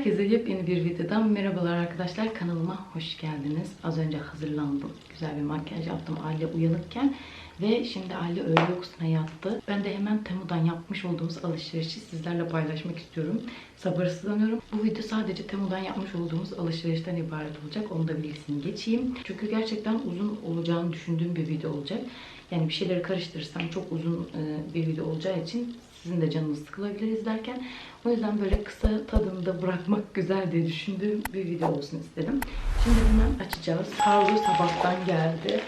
Herkese yepyeni bir videodan merhabalar arkadaşlar. Kanalıma hoş geldiniz. Az önce hazırlandım. Güzel bir makyaj yaptım aile uyanıkken. Ve şimdi aile öğle uykusuna yattı. Ben de hemen Temu'dan yapmış olduğumuz alışverişi sizlerle paylaşmak istiyorum. Sabırsızlanıyorum. Bu video sadece Temu'dan yapmış olduğumuz alışverişten ibaret olacak. Onu da bilgisini geçeyim. Çünkü gerçekten uzun olacağını düşündüğüm bir video olacak. Yani bir şeyleri karıştırırsam çok uzun e, bir video olacağı için sizin de canınız sıkılabilir izlerken. O yüzden böyle kısa tadında bırakmak güzel diye düşündüğüm bir video olsun istedim. Şimdi hemen açacağız. Kargo sabahtan geldi.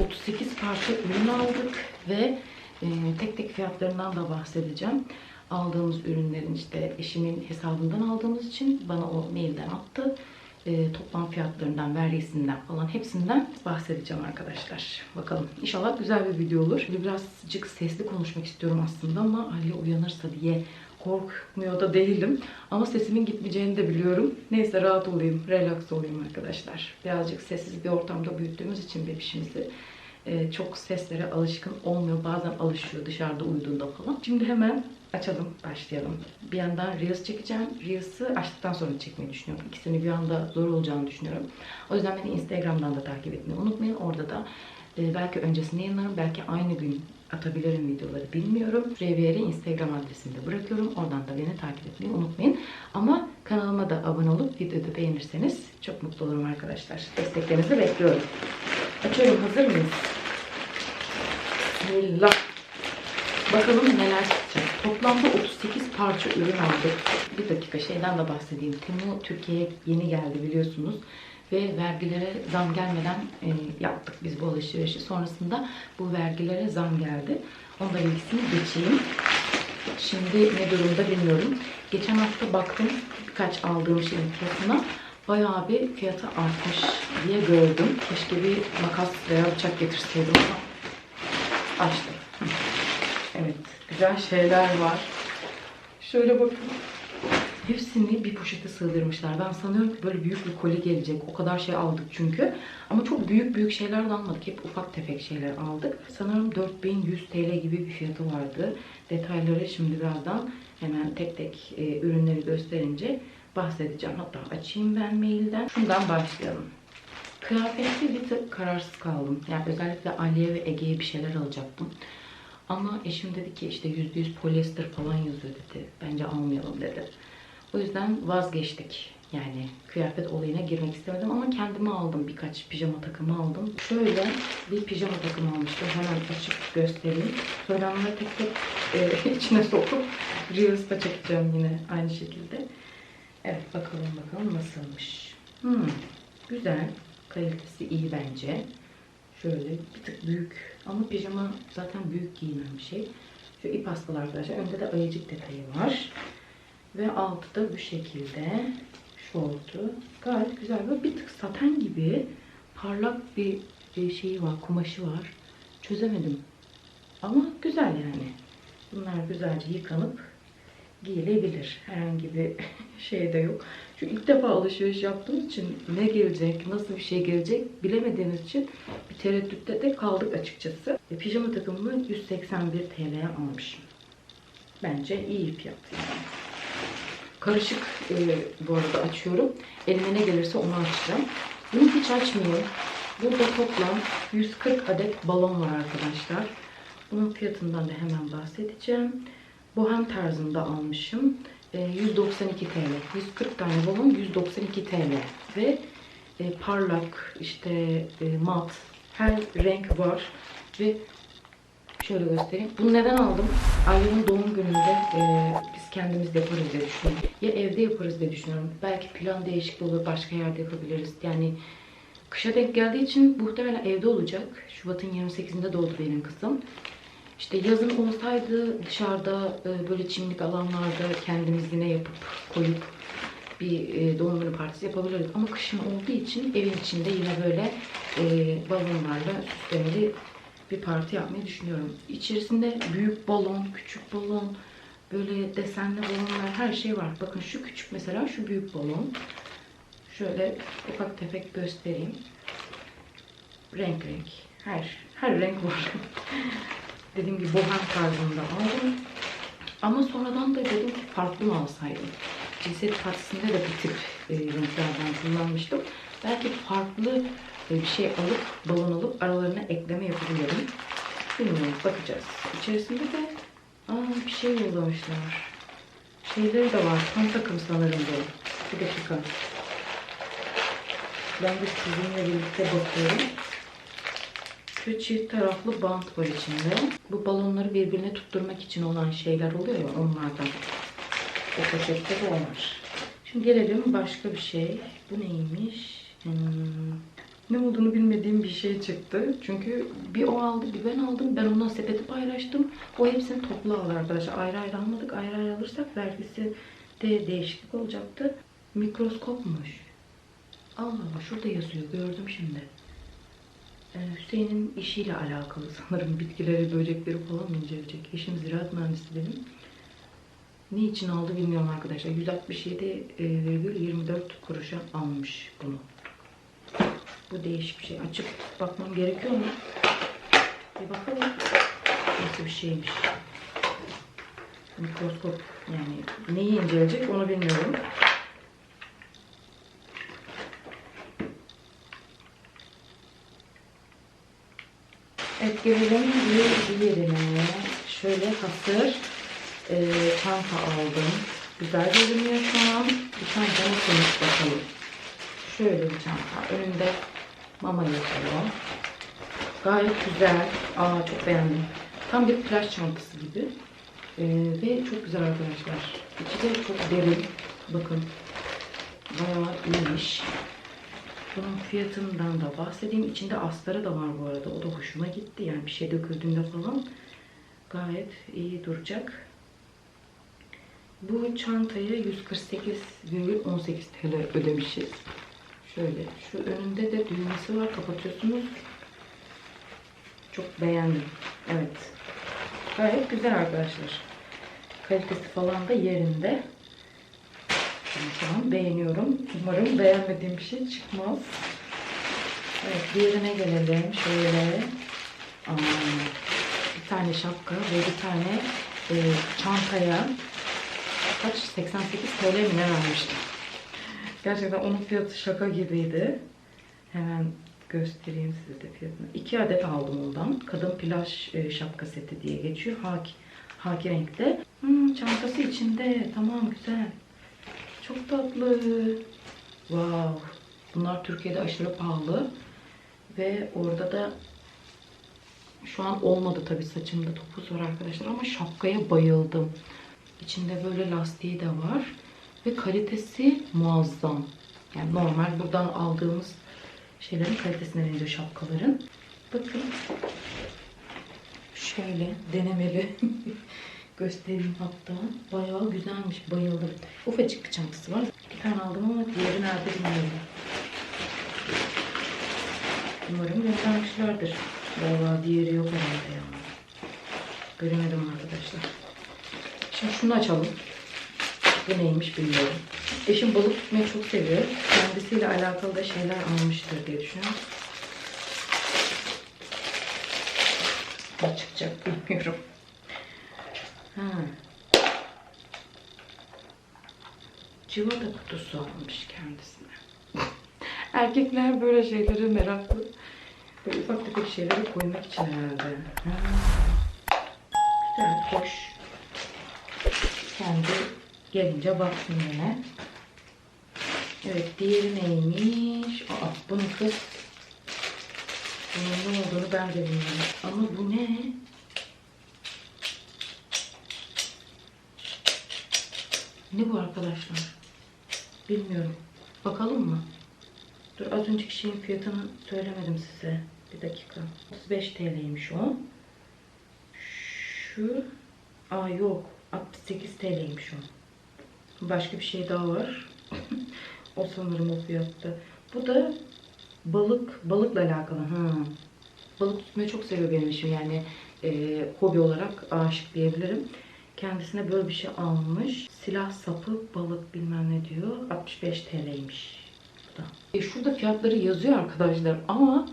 38 parça ürün aldık ve e, tek tek fiyatlarından da bahsedeceğim. Aldığımız ürünlerin işte eşimin hesabından aldığımız için bana o mailden attı. E, toplam fiyatlarından, vergisinden falan hepsinden bahsedeceğim arkadaşlar. Bakalım. İnşallah güzel bir video olur. Böyle birazcık sesli konuşmak istiyorum aslında ama Ali uyanırsa diye korkmuyor da değilim. Ama sesimin gitmeyeceğini de biliyorum. Neyse rahat olayım, relax olayım arkadaşlar. Birazcık sessiz bir ortamda büyüttüğümüz için bebişimizi e, çok seslere alışkın olmuyor. Bazen alışıyor dışarıda uyuduğunda falan. Şimdi hemen açalım, başlayalım. Bir yandan Reels çekeceğim. Reels'ı açtıktan sonra çekmeyi düşünüyorum. İkisini bir anda zor olacağını düşünüyorum. O yüzden beni Instagram'dan da takip etmeyi unutmayın. Orada da e, belki öncesinde yayınlarım, belki aynı gün atabilirim videoları bilmiyorum. Yere Instagram adresini de bırakıyorum. Oradan da beni takip etmeyi unutmayın. Ama kanalıma da abone olup videoyu beğenirseniz çok mutlu olurum arkadaşlar. Desteklerinizi bekliyorum. Açıyorum. Hazır mıyız? Bismillah. Bakalım neler çıkacak. Toplamda 38 parça ürün aldık. Bir dakika şeyden de bahsedeyim. Temu Türkiye'ye yeni geldi biliyorsunuz. Ve vergilere zam gelmeden e, yaptık biz bu alışverişi. Sonrasında bu vergilere zam geldi. Onda bilgisini geçeyim. Şimdi ne durumda bilmiyorum. Geçen hafta baktım birkaç aldığım şeyin fiyatına. Bayağı bir fiyatı artmış diye gördüm. Keşke bir makas veya bıçak getirseydim açtım. Güzel şeyler var. Şöyle bakın. Hepsini bir poşete sığdırmışlar. Ben sanıyorum ki böyle büyük bir koli gelecek. O kadar şey aldık çünkü. Ama çok büyük büyük şeyler de almadık. Hep ufak tefek şeyler aldık. Sanırım 4100 TL gibi bir fiyatı vardı. Detayları şimdi birazdan hemen tek tek e, ürünleri gösterince bahsedeceğim. Hatta açayım ben mailden. Şundan başlayalım. Kıyafette bir tık kararsız kaldım. Yani özellikle Aliye ve Ege'ye bir şeyler alacaktım. Ama eşim dedi ki işte %100 polyester falan yazıyor dedi. Bence almayalım dedi. O yüzden vazgeçtik. Yani kıyafet olayına girmek istemedim ama kendime aldım birkaç pijama takımı aldım. Şöyle bir pijama takımı almıştım. Hemen açıp göstereyim. Sonra ben bunları tek tek e, içine sokup Reels'ta çekeceğim yine aynı şekilde. Evet bakalım bakalım nasılmış. Hmm, güzel. Kalitesi iyi bence. Şöyle bir tık büyük. Ama pijama zaten büyük giyinen bir şey. Şu ip askılı arkadaşlar. Önde de ayıcık detayı var. Ve altı da bu şekilde. Şortu. Gayet güzel. Böyle bir tık saten gibi parlak bir şeyi var. Kumaşı var. Çözemedim. Ama güzel yani. Bunlar güzelce yıkanıp giyilebilir. Herhangi bir şey de yok. Şu ilk defa alışveriş yaptığım için ne gelecek, nasıl bir şey gelecek bilemediğimiz için bir tereddütte de kaldık açıkçası. E, pijama takımımı 181 TL'ye almışım. Bence iyi fiyat. Karışık e, bu arada açıyorum. Elime ne gelirse onu açacağım. Bunu hiç açmıyorum. Burada toplam 140 adet balon var arkadaşlar. Bunun fiyatından da hemen bahsedeceğim. Bohem tarzında almışım. E, 192 TL. 140 tane balon 192 TL. Ve e, parlak, işte e, mat, her renk var. Ve şöyle göstereyim. Bunu neden aldım? Ailemin doğum gününde e, biz kendimiz yaparız diye düşünüyorum. Ya evde yaparız diye düşünüyorum. Belki plan değişikliği olur, başka yerde yapabiliriz. Yani kışa denk geldiği için muhtemelen evde olacak. Şubat'ın 28'inde doğdu benim kızım. İşte yazın olsaydı dışarıda e, böyle çimlik alanlarda kendimiz yine yapıp koyup bir e, doğum günü partisi yapabiliriz. Ama kışın olduğu için evin içinde yine böyle e, balonlarla süslemeli bir parti yapmayı düşünüyorum. İçerisinde büyük balon, küçük balon, böyle desenli balonlar her şey var. Bakın şu küçük mesela şu büyük balon. Şöyle ufak tefek göstereyim. Renk renk. Her her renk var. Dediğim gibi bohem tarzında aldım. Ama sonradan da dedim ki farklı mı alsaydım? cinsiyet partisinde de bu tip e, renklerden kullanmıştım. Belki farklı e, bir şey alıp, balon alıp aralarına ekleme yapabilirim. Bilmiyorum, bakacağız. İçerisinde de aa, bir şey yollamışlar. Şeyleri de var. Tam takım sanırım bu. Bir dakika. Ben de sizinle birlikte bakıyorum. Şu çift taraflı bant var içinde. Bu balonları birbirine tutturmak için olan şeyler oluyor ya onlardan. O poşette de var. Şimdi gelelim başka bir şey. Bu neymiş? Hmm. Ne olduğunu bilmediğim bir şey çıktı. Çünkü bir o aldı bir ben aldım. Ben ondan sepeti paylaştım. O hepsini toplu aldı arkadaşlar. Ayrı ayrı almadık. Ayrı ayrı alırsak vergisi de değişiklik olacaktı. Mikroskopmuş. Allah Allah şurada yazıyor. Gördüm şimdi. Ee, Hüseyin'in işiyle alakalı sanırım. Bitkileri, böcekleri falan inceleyecek? Eşim ziraat mühendisi benim. Ne için aldı bilmiyorum arkadaşlar. 167,24 kuruşa almış bunu. Bu değişik bir şey. Açıp bakmam gerekiyor mu? Bir bakalım. Nasıl bir şeymiş. Mikroskop yani neyi inceleyecek onu bilmiyorum. Gelelim bir diğerine. Şöyle hasır e, çanta aldım. Güzel görünüyor şu an. Bir çanta nasılmış bakalım. Şöyle bir çanta. Önünde mama yazıyor. Gayet güzel. Aa çok beğendim. Tam bir plaj çantası gibi. E, ve çok güzel arkadaşlar. İçi de çok derin. Bakın. Bayağı iyiymiş. Bunun fiyatından da bahsedeyim. İçinde astarı da var bu arada. O da hoşuma gitti. Yani bir şey döküldüğünde falan gayet iyi duracak. Bu çantayı 148,18 TL ödemişiz. Şöyle. Şu önünde de düğmesi var. Kapatıyorsunuz. Çok beğendim. Evet. Gayet güzel arkadaşlar. Kalitesi falan da yerinde. Ben şu an beğeniyorum. Umarım beğenmediğim bir şey çıkmaz. Evet, diğerine gelelim. Şöyle. Aa, bir tane şapka ve bir tane e, çantaya kaç? 88 TL mi ne vermiştim? Gerçekten onun fiyatı şaka gibiydi. Hemen göstereyim size de fiyatını. İki adet aldım ondan. Kadın plaj e, şapka seti diye geçiyor. Haki, haki renkte. Hmm, çantası içinde. Tamam güzel. Çok tatlı. Wow. Bunlar Türkiye'de aşırı pahalı. Ve orada da şu an olmadı tabii saçımda topuz var arkadaşlar ama şapkaya bayıldım. İçinde böyle lastiği de var. Ve kalitesi muazzam. Yani normal buradan aldığımız şeylerin kalitesine benziyor şapkaların. Bakın. Şöyle denemeli. göstereyim hatta. Bayağı güzelmiş. Bayıldım. Ufacık bir çantası var. Bir tane aldım ama diğeri nerede bilmiyorum. Umarım göndermişlerdir. Vallahi diğeri yok herhalde ya. Göremedim arkadaşlar. Şimdi şunu açalım. Bu neymiş bilmiyorum. Eşim balık tutmayı çok seviyor. Kendisiyle alakalı da şeyler almıştır diye düşünüyorum. Ne bilmiyorum. Ha. Civata kutusu almış kendisine. Erkekler böyle şeylere meraklı. Böyle ufak tefek şeyleri koymak için herhalde. Ha. Güzel, hoş. Kendi gelince baksın yine. Evet, diğeri neymiş? Aa, bunun kız. Bunun ne olduğunu ben de bilmiyorum. Ama bu ne? Ne bu arkadaşlar? Bilmiyorum. Bakalım mı? Dur az önceki şeyin fiyatını söylemedim size. Bir dakika. 35 TL'ymiş o. Şu Aa yok. 68 TL'ymiş o. Başka bir şey daha var. o sanırım o fiyatta. Bu da balık balıkla alakalı. Ha. Balık tutmayı çok seviyor benim eşim yani e, hobi olarak aşık diyebilirim. Kendisine böyle bir şey almış. Silah sapı balık bilmem ne diyor. 65 TL'ymiş. Bu da. E, şurada fiyatları yazıyor arkadaşlar ama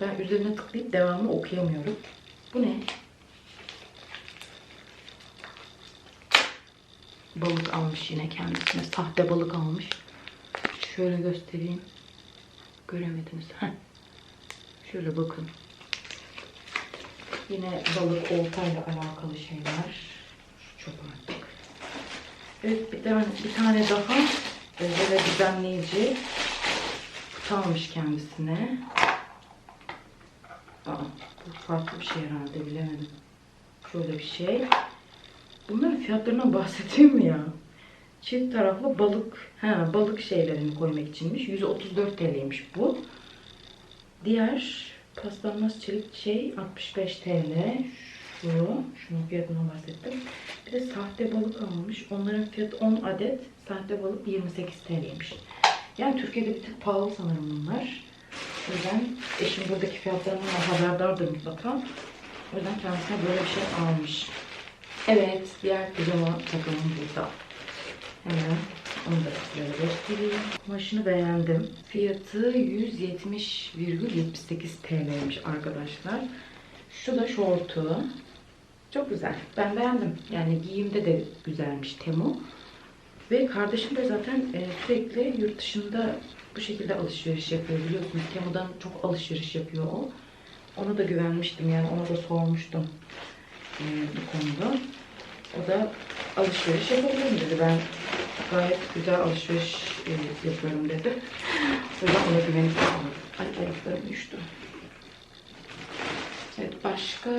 ben üzerine tıklayıp devamını okuyamıyorum. Bu ne? balık almış yine kendisine. Sahte balık almış. Şöyle göstereyim. Göremediniz. Heh. Şöyle bakın. Yine balık oltayla alakalı şeyler. Şu Çok artık. Evet bir tane, bir tane daha e, böyle düzenleyici kutu almış kendisine. Aa, bu farklı bir şey herhalde bilemedim. Şöyle bir şey. Bunların fiyatlarından bahsedeyim mi ya? Çift taraflı balık, ha balık şeylerini koymak içinmiş. 134 TL'ymiş bu. Diğer paslanmaz çelik şey 65 TL. Şu, şunun fiyatından bahsettim. Bir de sahte balık almış. Onların fiyatı 10 adet. Sahte balık 28 TL'ymiş. Yani Türkiye'de bir tık pahalı sanırım bunlar. O yüzden eşim buradaki fiyatlarından haberdardır mutlaka. O yüzden kendisine böyle bir şey almış. Evet, diğer pijama takımım burada. Hemen onu da size göstereyim. Kumaşını beğendim. Fiyatı 170,78 TL'ymiş arkadaşlar. Şu da şortu. Çok güzel. Ben beğendim. Yani giyimde de güzelmiş Temu. Ve kardeşim de zaten e, sürekli yurt dışında bu şekilde alışveriş yapıyor biliyorsunuz. Temu'dan çok alışveriş yapıyor o. Ona da güvenmiştim yani ona da sormuştum e, bu konuda. O da alışveriş yapabilirim dedi. Ben gayet güzel alışveriş e, yapıyorum dedi. Yüzden ona güvenip aldım. Ay ayaklarım düştü. Başka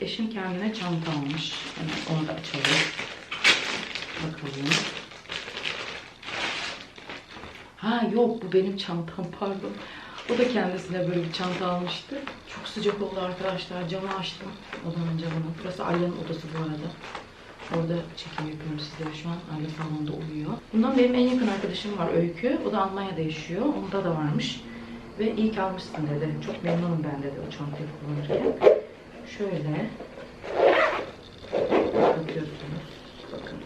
eşim kendine çanta almış. Hemen onu da açalım. Bakalım. Ha yok bu benim çantam pardon. O da kendisine böyle bir çanta almıştı. Çok sıcak oldu arkadaşlar. Camı açtım. Odanın camını. Burası Alya'nın odası bu arada. Orada çekim yapıyorum sizlere şu an. Alya salonda uyuyor. Bundan benim en yakın arkadaşım var Öykü. O da Almanya'da yaşıyor. Onda da varmış. Ve iyi ki almışsın dedi. Çok memnunum ben dedi o çantayı kullanırken. Şöyle bakıyorsunuz. Bakın.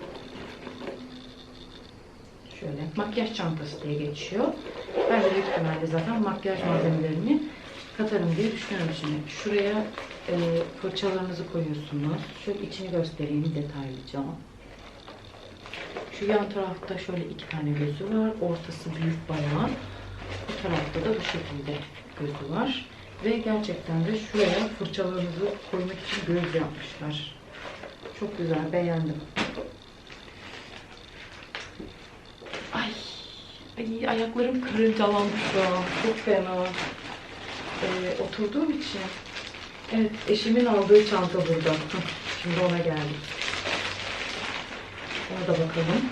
Şöyle makyaj çantası diye geçiyor. Ben de büyük ihtimalle zaten makyaj malzemelerimi katarım diye düşünüyorum şimdi. Şuraya e, fırçalarınızı koyuyorsunuz. Şöyle içini göstereyim detaylıca. Şu yan tarafta şöyle iki tane gözü var. Ortası büyük bayağı. Bu tarafta da bu şekilde gözü var. Ve gerçekten de şuraya fırçalarınızı koymak için göz yapmışlar. Çok güzel, beğendim. Ay, ay ayaklarım karıncalandı şu an. Çok fena. Ee, oturduğum için. Evet, eşimin aldığı çanta burada. Şimdi ona geldik. Ona da bakalım.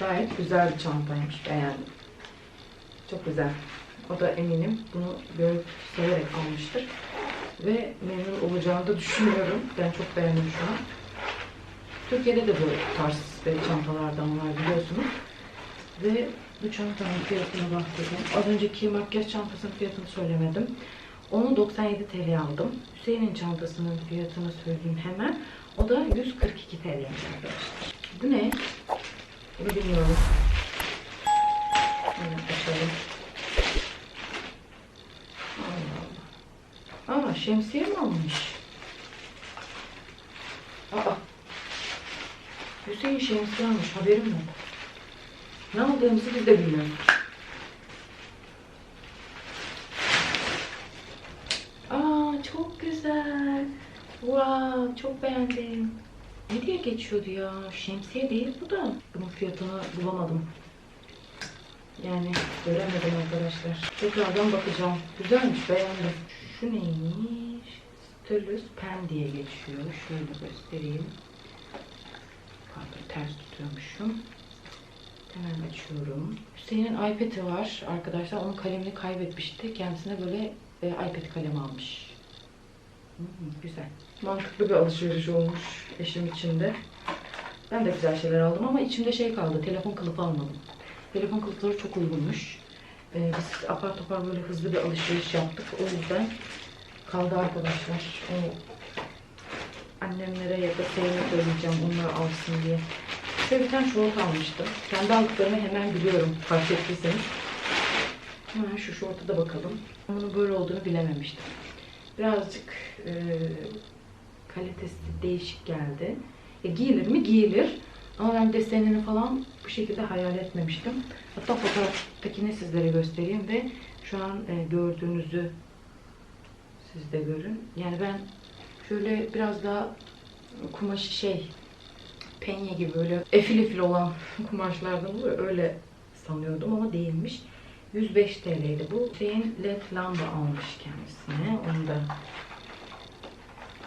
Gayet güzel bir çantaymış, beğendim. Çok güzel. O da eminim bunu görüp severek almıştır. Ve memnun olacağını da düşünüyorum. Ben çok beğendim şu an. Türkiye'de de bu tarz çantalardan var biliyorsunuz. Ve bu çantanın fiyatına bahsedeyim. Az önceki makyaj çantasının fiyatını söylemedim. Onu 97 TL aldım. Hüseyin'in çantasının fiyatını söyleyeyim hemen. O da 142 TL'ymiş arkadaşlar. Bu ne? Bunu bilmiyorum. Hemen açalım. Allah Allah. Aa şemsiye mi almış? Aa. Hüseyin şemsiye almış. Haberim yok. Ne aldığımızı biz de bilmiyoruz. Aa çok güzel. Wow, çok beğendim. Ne diye geçiyordu ya? Şemsiye değil bu da. Bunun fiyatını bulamadım. Yani göremedim arkadaşlar. Tekrardan bakacağım. Güzelmiş, beğendim. Şu neymiş? Stylus Pen diye geçiyor. Şöyle göstereyim. Pardon, ters tutuyormuşum. Hemen açıyorum. Hüseyin'in iPad'i var arkadaşlar. Onun kalemini kaybetmişti. Kendisine böyle e, iPad kalem almış. Hmm, güzel. Mantıklı bir alışveriş olmuş eşim için de. Ben de güzel şeyler aldım ama içimde şey kaldı. Telefon kılıfı almadım. Telefon kılıfları çok uygunmuş. Ee, biz apar topar böyle hızlı bir alışveriş yaptık. O yüzden kaldı arkadaşlar. O annemlere ya da Selim'e söyleyeceğim onlar alsın diye. Şöyle bir tane şort almıştım. Kendi aldıklarımı hemen biliyorum fark ettiyseniz. Hemen şu şorta da bakalım. Bunun böyle olduğunu bilememiştim. Birazcık e, kalitesi değişik geldi. E, giyilir mi? Giyilir. Ama ben desenini falan bu şekilde hayal etmemiştim. Hatta fotoğraftakini sizlere göstereyim ve şu an e, gördüğünüzü siz de görün. Yani ben şöyle biraz daha kumaşı şey penye gibi böyle efil efil olan kumaşlardan olur ya, öyle sanıyordum ama değilmiş. 105 TL'ydi bu. Hüseyin led lamba almış kendisine. Onu da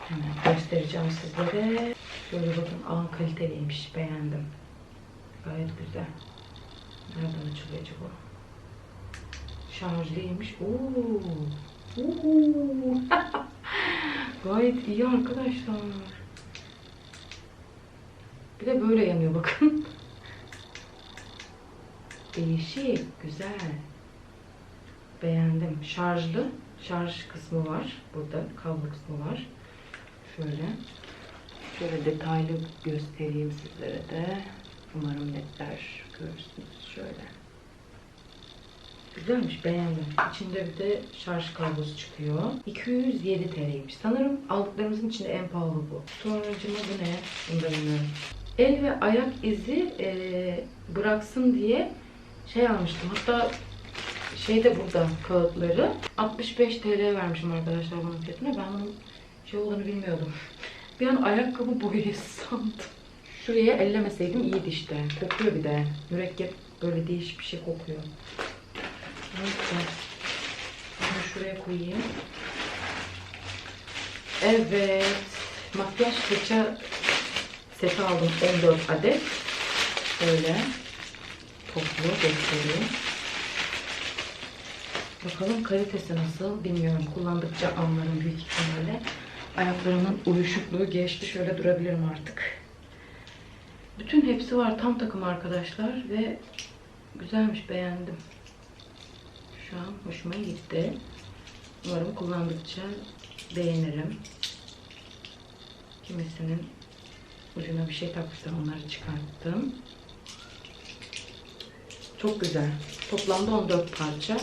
hemen göstereceğim sizlere. Şöyle bakın aa kaliteliymiş. Beğendim. Gayet güzel. Nereden açılıyor acaba? Şarjlıymış. Oo. Oo. Gayet iyi arkadaşlar. Bir de böyle yanıyor bakın. Değişik, güzel. Beğendim. Şarjlı. Şarj kısmı var. Burada kablo kısmı var. Şöyle. Şöyle detaylı göstereyim sizlere de. Umarım netler görürsünüz. Şöyle. Güzelmiş beğendim. İçinde bir de şarj kablosu çıkıyor. 207 TL'ymiş. Sanırım aldıklarımızın içinde en pahalı bu. Sonracıma bu ne? Bunu bilmiyorum. El ve ayak izi e, bıraksın diye şey almıştım. Hatta şey de burada kağıtları. 65 TL vermişim arkadaşlar bunun fiyatına. Ben bunun şey olduğunu bilmiyordum. Bir an ayakkabı boyası sandım. Şuraya ellemeseydim iyiydi işte. Kokuyor bir de. Mürekkep böyle değişik bir şey kokuyor. Neyse. Bunu şuraya koyayım. Evet. Makyaj fırça seti aldım 14 adet. Böyle toplu göstereyim. Bakalım kalitesi nasıl bilmiyorum. Kullandıkça anlarım büyük ihtimalle. Ayaklarımın uyuşukluğu geçti. Şöyle durabilirim artık. Bütün hepsi var. Tam takım arkadaşlar ve güzelmiş beğendim. Şu an hoşuma gitti. Umarım kullandıkça beğenirim. Kimisinin ucuna bir şey takmışlar. Onları çıkarttım. Çok güzel. Toplamda 14 parça.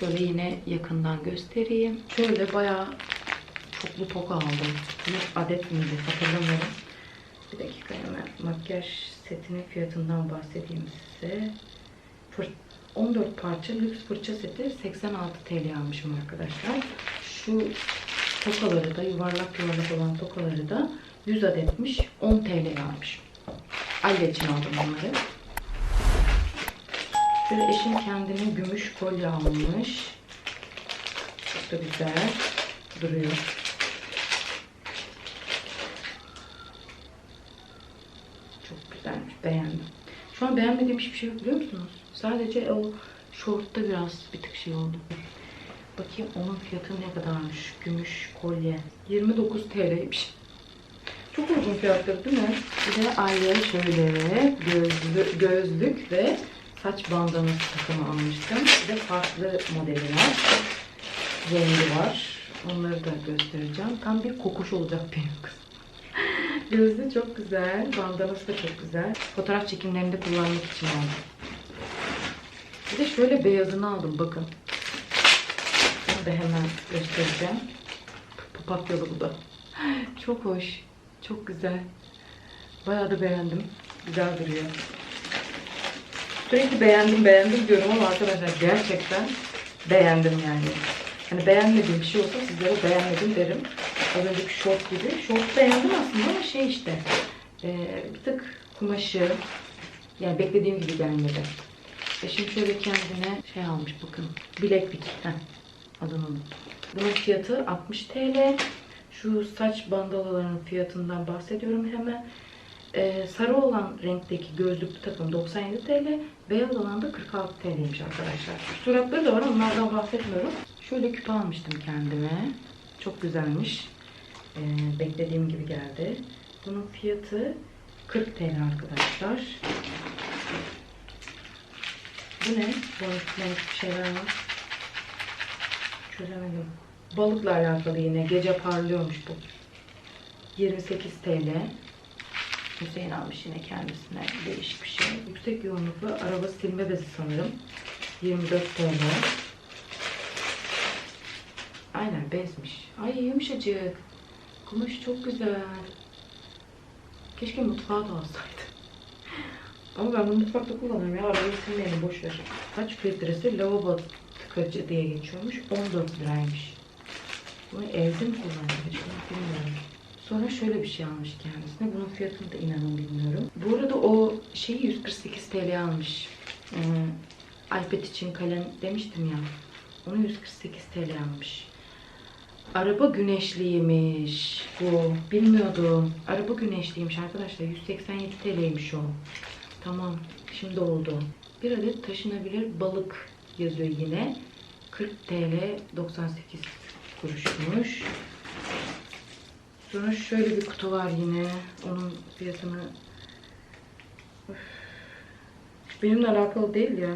Şöyle yine yakından göstereyim. Şöyle bayağı çoklu tok aldım. 100 adet miydi hatırlamıyorum. Bir dakika hemen makyaj setinin fiyatından bahsedeyim size. Fır 14 parça lüks fırça seti 86 TL almışım arkadaşlar. Şu tokaları da yuvarlak yuvarlak olan tokaları da 100 adetmiş 10 TL almışım. Aile için aldım bunları. Şöyle eşim kendine gümüş kolye almış. Çok da güzel duruyor. Çok güzelmiş. Beğendim. Şu an beğenmediğim hiçbir şey yok biliyor musunuz? Sadece o şortta biraz bir tık şey oldu. Bakayım onun fiyatı ne kadarmış? Gümüş kolye. 29 TL'ymiş. Çok uygun fiyatları değil mi? Bir de ayrıca şöyle gözlü, gözlük ve saç bandanası takımı almıştım. Bir de farklı modeli var. Rengi var. Onları da göstereceğim. Tam bir kokuş olacak benim kız. Gözlüğü çok güzel. Bandanası da çok güzel. Fotoğraf çekimlerinde kullanmak için aldım. Bir de şöyle beyazını aldım bakın. Bunu da hemen göstereceğim. Papatyalı bu da. Çok hoş. Çok güzel. Bayağı da beğendim. Güzel duruyor. Sürekli beğendim beğendim diyorum ama arkadaşlar gerçekten beğendim yani. Hani beğenmediğim bir şey olsa sizlere beğenmedim derim. Önceki şort gibi. Şort beğendim aslında ama şey işte e, bir tık kumaşı yani beklediğim gibi gelmedi. E şimdi şöyle kendine şey almış bakın. Bileklik. Adını unuttum. Bunun fiyatı 60 TL. Şu saç bandalalarının fiyatından bahsediyorum hemen. Ee, sarı olan renkteki gözlüklü takım 97 TL. Beyaz olan da 46 TL'ymiş arkadaşlar. Suratları da var onlardan bahsetmiyorum. Şöyle küpe almıştım kendime. Çok güzelmiş. Ee, beklediğim gibi geldi. Bunun fiyatı 40 TL arkadaşlar. Bu ne? Balık balık bir şeyler var. Çözemedim. Balıkla alakalı yine. Gece parlıyormuş bu. 28 TL. Hüseyin almış yine kendisine değişik bir şey. Yüksek yoğunluklu araba silme bezi sanırım. 24 TL. Aynen bezmiş. Ay yumuşacık. Kumaş çok güzel. Keşke mutfağa da alsaydı. Ama ben bunu mutfakta kullanıyorum ya. Arabayı silmeyelim boş ver. Kaç filtresi lavabo tıkacı diye geçiyormuş. 14 liraymış. Bunu evde mi kullanıyor bilmiyorum. Sonra şöyle bir şey almış kendisine. Bunun fiyatını da inanın bilmiyorum. Bu arada o şeyi 148 TL almış. Ee, iPad için kalem demiştim ya. Onu 148 TL almış. Araba güneşliymiş bu. Bilmiyordum. Araba güneşliymiş arkadaşlar. 187 TL'ymiş o. Tamam. Şimdi oldu. Bir adet taşınabilir balık yazıyor yine. 40 TL 98 kuruşmuş. Sonra şöyle bir kutu var yine. Onun fiyatını benimle alakalı değil ya.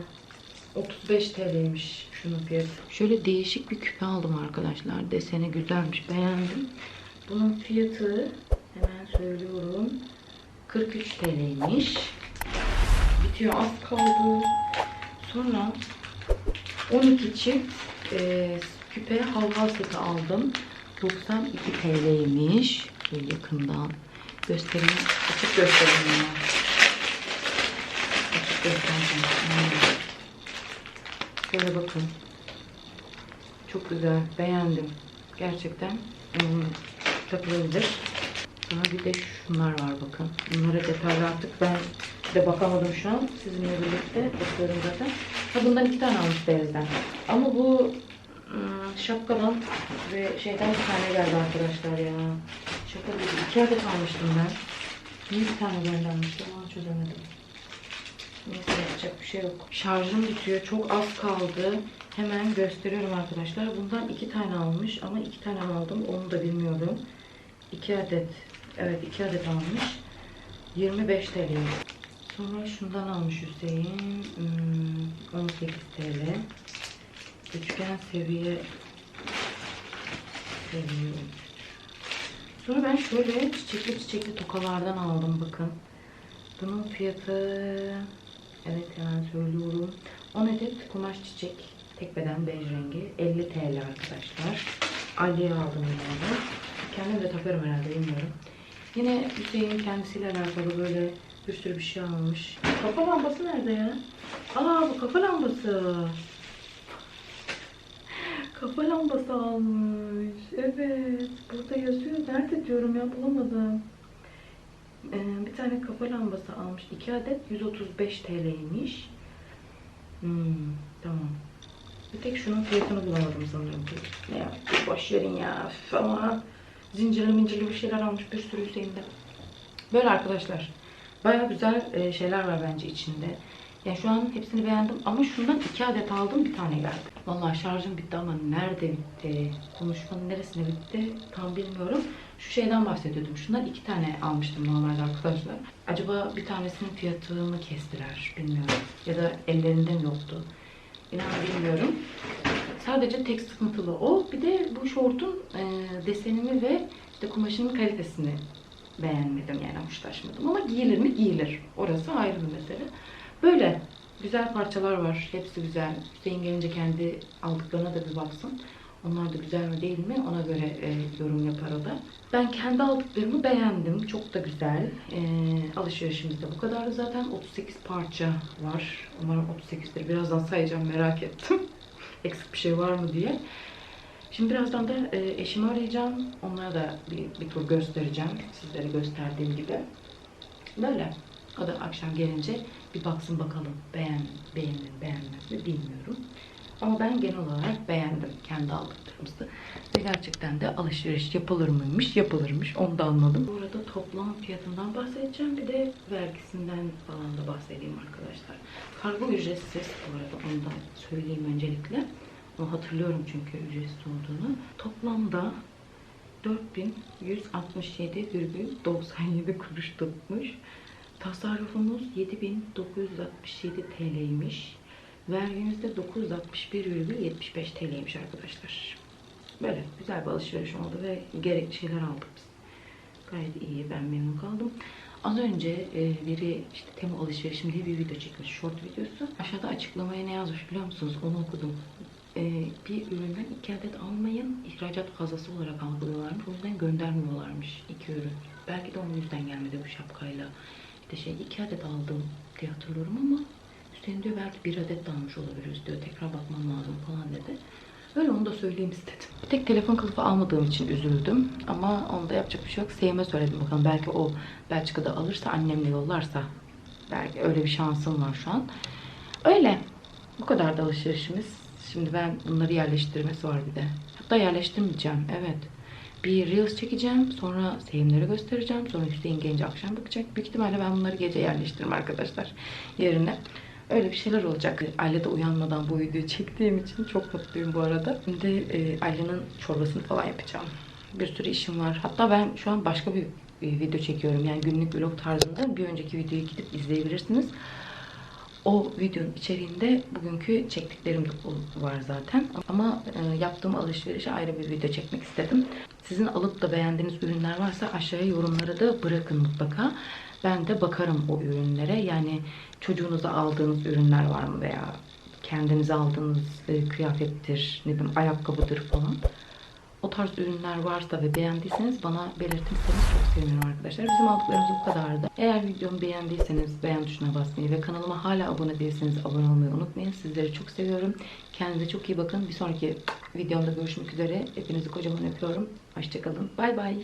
35 TL'ymiş şunun fiyatı. Şöyle değişik bir küpe aldım arkadaşlar. Deseni güzelmiş. Beğendim. Bunun fiyatı hemen söylüyorum. 43 TL'ymiş. Bitiyor az kaldı. Sonra 12 çift e, küpe halva seti aldım. 92 TL'ymiş. Şöyle yakından göstereyim. Açık göstereyim. Açık göstereyim. Şöyle bakın. Çok güzel. Beğendim. Gerçekten hmm, takılabilir. Sonra bir de şunlar var bakın. Bunlara detaylı artık ben de bakamadım şu an. Sizinle birlikte bakıyorum zaten. Ha bundan iki tane almış beyazdan. Ama bu ım, şapkadan ve şeyden bir tane geldi arkadaşlar ya. Şaka değil. İki adet almıştım ben. Bir tane almıştım? Onu çözemedim. Neyse yapacak bir şey yok. Şarjım bitiyor. Çok az kaldı. Hemen gösteriyorum arkadaşlar. Bundan iki tane almış ama iki tane aldım onu da bilmiyorum. İki adet. Evet iki adet almış. 25 TL. Sonra şundan almış Hüseyin. Hmm, 18 TL. Üçgen seviye seviye. Sonra ben şöyle çiçekli çiçekli tokalardan aldım bakın. Bunun fiyatı evet hemen söylüyorum. 10 adet kumaş çiçek tek beden bej rengi 50 TL arkadaşlar. Ali'ye aldım yani. Kendim de takarım herhalde bilmiyorum. Yine Hüseyin kendisiyle alakalı böyle bir sürü bir şey almış. Kafa lambası nerede ya? Aa bu kafa lambası. Kafa lambası almış. Evet. Burada yazıyor. Nerede diyorum ya bulamadım. Ee, bir tane kafa lambası almış. 2 adet 135 TL'ymiş. Hmm, tamam. Bir tek şunun fiyatını bulamadım sanırım. Ne ya? Boş verin ya. Ama zincirli mincirli bir şeyler almış bir sürü Hüseyin'de. Böyle arkadaşlar. Baya güzel e, şeyler var bence içinde. Yani şu an hepsini beğendim ama şundan iki adet aldım bir tane geldi. Vallahi şarjım bitti ama nerede bitti? Konuşmanın neresine bitti tam bilmiyorum. Şu şeyden bahsediyordum. Şundan iki tane almıştım normalde arkadaşlar. Acaba bir tanesinin fiyatını kestiler bilmiyorum. Ya da ellerinde mi yoktu? İnan bilmiyorum. Sadece tek sıkıntılı o. Bir de bu şortun e, desenini ve işte kumaşının kalitesini beğenmedim yani hoşlaşmadım. Ama giyilir mi? Giyilir. Orası ayrı bir mesele. Böyle güzel parçalar var. Hepsi güzel. Hüseyin gelince kendi aldıklarına da bir baksın. Onlar da güzel mi değil mi ona göre e, yorum yapar o da. Ben kendi aldıklarımı beğendim. Çok da güzel. E, alışverişimizde bu kadar zaten. 38 parça var. Umarım 38'dir. Birazdan sayacağım merak ettim. Eksik bir şey var mı diye. Şimdi birazdan da e, eşimi arayacağım. Onlara da bir, bir tur göstereceğim. Sizlere gösterdiğim gibi. Böyle. O da akşam gelince bir baksın bakalım. Beğen, beğenir, beğenmez mi bilmiyorum. Ama ben genel olarak beğendim kendi aldıklarımızı. Ve gerçekten de alışveriş yapılır mıymış? Yapılırmış. Onu da anladım. Bu arada toplam fiyatından bahsedeceğim. Bir de vergisinden falan da bahsedeyim arkadaşlar. Kargo ücretsiz. Bu arada onu da söyleyeyim öncelikle. Onu hatırlıyorum çünkü ücretsiz olduğunu. Toplamda 4167,97 kuruş tutmuş. Tasarrufumuz 7967 TL'ymiş. Vergimiz de 961,75 TL'ymiş arkadaşlar. Böyle güzel bir alışveriş oldu ve gerekli şeyler aldık biz. Gayet iyi. Ben memnun kaldım. Az önce e, biri işte Temu alışverişim diye bir video çekmiş. Short videosu. Aşağıda açıklamaya ne yazmış biliyor musunuz? Onu okudum. E, bir üründen iki adet almayın. ihracat fazlası olarak algılıyorlarmış. O yüzden göndermiyorlarmış iki ürün. Belki de onun yüzden gelmedi bu şapkayla de şey iki adet aldım diye hatırlıyorum ama Hüseyin diyor belki bir adet de almış olabiliriz diyor. Tekrar bakmam lazım falan dedi. Öyle onu da söyleyeyim istedim. Bir tek telefon kılıfı almadığım için üzüldüm. Ama onda yapacak bir şey yok. Sevime söyledim bakalım. Belki o Belçika'da alırsa annemle yollarsa. Belki öyle bir şansım var şu an. Öyle. Bu kadar da alışverişimiz. Şimdi ben bunları yerleştirmesi var bir de. Hatta yerleştirmeyeceğim. Evet. Bir Reels çekeceğim. Sonra Sevimleri göstereceğim. Sonra Hüseyin Genci akşam bakacak. Büyük ihtimalle ben bunları gece yerleştiririm arkadaşlar. Yerine. Öyle bir şeyler olacak. Aile de uyanmadan bu videoyu çektiğim için çok mutluyum bu arada. Şimdi e, Aile'nin çorbasını falan yapacağım. Bir sürü işim var. Hatta ben şu an başka bir, bir video çekiyorum. Yani günlük vlog tarzında. Bir önceki videoyu gidip izleyebilirsiniz. O videonun içeriğinde bugünkü çektiklerim de var zaten. Ama e, yaptığım alışverişe ayrı bir video çekmek istedim. Sizin alıp da beğendiğiniz ürünler varsa aşağıya yorumlara da bırakın mutlaka. Ben de bakarım o ürünlere. Yani çocuğunuza aldığınız ürünler var mı veya kendinize aldığınız e, kıyafettir, ne bileyim ayakkabıdır falan. O tarz ürünler varsa ve beğendiyseniz bana belirtirseniz çok sevinirim arkadaşlar. Bizim aldıklarımız bu kadardı. Eğer videomu beğendiyseniz beğen tuşuna basmayı ve kanalıma hala abone değilseniz abone olmayı unutmayın. Sizleri çok seviyorum. Kendinize çok iyi bakın. Bir sonraki videomda görüşmek üzere. Hepinizi kocaman öpüyorum. Hoşçakalın. Bay bay.